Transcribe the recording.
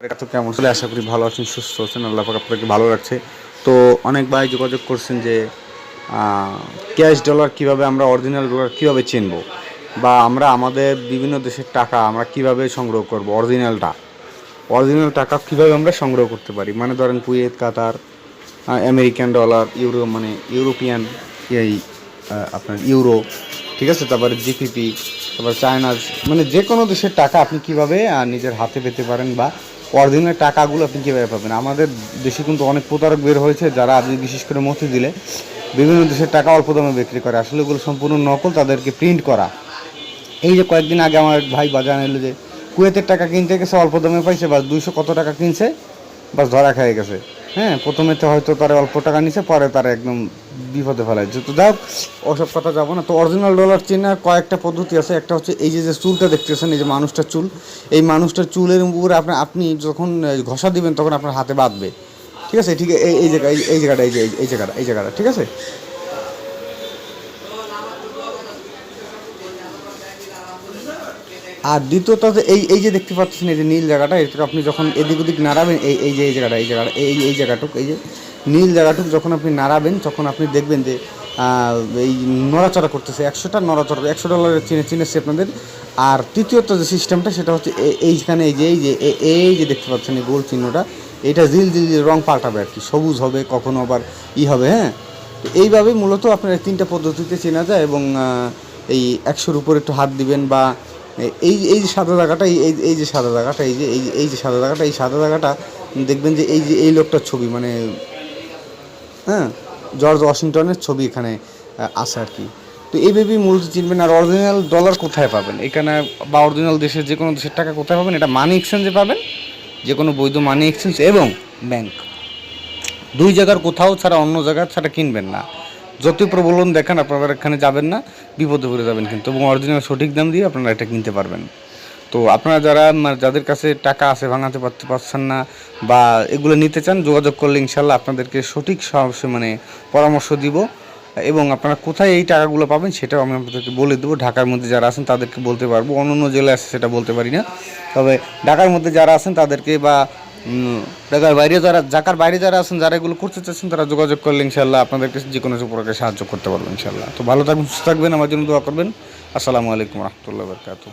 তো কেমন? চলে আশা করি ভালো আছেন, সুস্থ আছেন, আল্লাহ পাক আপনাকে ভালো রাখছে। তো অনেক ভাই যোগাযোগ করছেন যে ক্যাশ ডলার কীভাবে আমরা অরিজিনাল ডলার কীভাবে চিনব? বা আমরা আমাদের বিভিন্ন দেশের টাকা আমরা কীভাবে সংগ্রহ করব অরিজিনালটা অরিজিনাল টাকা কীভাবে আমরা সংগ্রহ করতে পারি? মানে ধরেন Kuwait, Qatar American dollar euro মানে ইউরোপিয়ান, এই আপনার ইউরো ঠিক আছে? তারপরে জিপিপি তারপর চায়না মানে যে কোনো দেশের টাকা আপনি কীভাবে নিজের হাতে পেতে পারেন বা অরিজিনাল টাকাগুলো আপনি কীভাবে পাবেন? আমাদের দেশে কিন্তু অনেক প্রতারক বের হয়েছে যারা আপনি বিশেষ করে মতি দিলে বিভিন্ন দেশের টাকা অল্প দামে বিক্রি করে। আসলে ওগুলো সম্পূর্ণ নকল, তাদেরকে প্রিন্ট করা। এই যে কয়েকদিন আগে আমার ভাই বাজার এলো যে কুয়েতের টাকা কিনতে গেছে, অল্প দামে পাইছে বা দুইশো কত টাকা কিনছে, বাস ধরা খেয়ে গেছে। হ্যাঁ প্রথমে তো হয়তো তারা অল্প টাকা নিছে, পরে তারা একদম বিপদে ফেলাইছে তো যাই ওসব কথা যাব না। তো অরিজিনাল ডলার চেনার কয়েকটা পদ্ধতি আছে। একটা হচ্ছে এই যে যে চুলটা দেখতেছেন, এই যে মানুষটার চুল, এই মানুষটার চুলের উপরে আপনি আপনি যখন ঘষা দিবেন, তখন আপনার হাতে বাঁধবে। ঠিক আছে? ঠিক, এই এই জায়গা এই- জায়গাটা এই- এই জায়গাটা এই জায়গাটা, ঠিক আছে? আর দ্বিতীয়ত এই এই যে দেখতে পাচ্ছেন এই যে নীল জায়গাটা এটা আপনি যখন এদিক ওদিক নাড়াবেন, এই এই যে এই জায়গাটা এই জায়গাটা, এই এই জায়গাটুক, এই যে নীল জায়গাটুক যখন আপনি নাড়াবেন, তখন আপনি দেখবেন যে এই নড়াচড়া করতেছে, একশোটা নড়াচড়া, একশো ডলারের চিনে চিনেছে আপনাদের। আর তৃতীয়ত যে সিস্টেমটা সেটা হচ্ছে এইখানে এই যে এই যে এই যে দেখতে পাচ্ছেন এই গোল চিহ্নটা, এটা জিল জিল রং পাল্টাবে আর কি, সবুজ হবে, কখনো আবার ই হবে হ্যাঁ? তো এইভাবে মূলত আপনার তিনটা পদ্ধতিতে চেনা যায় এবং এই একশোর উপর একটু হাত দিবেন বা এই এই যে সাদা জায়গাটা এই, এই- যে সাদা জায়গাটা এই যে, এই এই যে সাদা জায়গাটা এই সাদা জায়গাটা দেখবেন যে এই যে, এই লোকটার ছবি মানে হ্যাঁ জর্জ ওয়াশিংটনের ছবি এখানে আছে আর কি। তো এইভাবেই মূলত চিনবেন, আর অরিজিনাল ডলার কোথায় পাবেন? এখানে বা অরিজিনাল দেশের যে কোনো দেশের টাকা কোথায় পাবেন? এটা মানি এক্সচেঞ্জে পাবেন, যে কোনো বৈধ মানি এক্সচেঞ্জ এবং ব্যাংক দুই জায়গার কোথাও ছাড়া অন্য জায়গা ছাড়া কিনবেন না। যতই প্রবলন দেখেন, আপনারা এখানে যাবেন না, বিপদে পড়ে যাবেন কিন্তু। এবং অরিজিনাল সঠিক দাম দিয়ে আপনারা এটা কিনতে পারবেন। তো আপনারা যারা মানে যাদের কাছে টাকা আছে, ভাঙাতে পারতে পারছেন না, বা এগুলো নিতে চান, যোগাযোগ করলে ইনশাল্লাহ আপনাদেরকে সঠিক মানে পরামর্শ দিব। এবং আপনারা কোথায় এই টাকাগুলো পাবেন, সেটাও আমি আপনাদেরকে বলে দেবো। ঢাকার মধ্যে যারা আছেন, তাদেরকে বলতে পারব। অন্য অন্য জেলায় আছে, সেটা বলতে পারি না। তবে ঢাকার মধ্যে যারা আছেন, তাদেরকে বা ঢাকার বাইরে যারা ঢাকার বাইরে যারা আছেন, যারা এগুলো করতে চাচ্ছেন, তারা যোগাযোগ করলে ইনশাল্লাহ আপনাদেরকে যে কোনো প্রকারে সাহায্য করতে পারব ইনশাল্লাহ তো ভালো থাকবেন, সুস্থ থাকবেন, আমার জন্য দোয়া করবেন। আসসালামু আলাইকুম রহমতুল্লাহ বরকাতু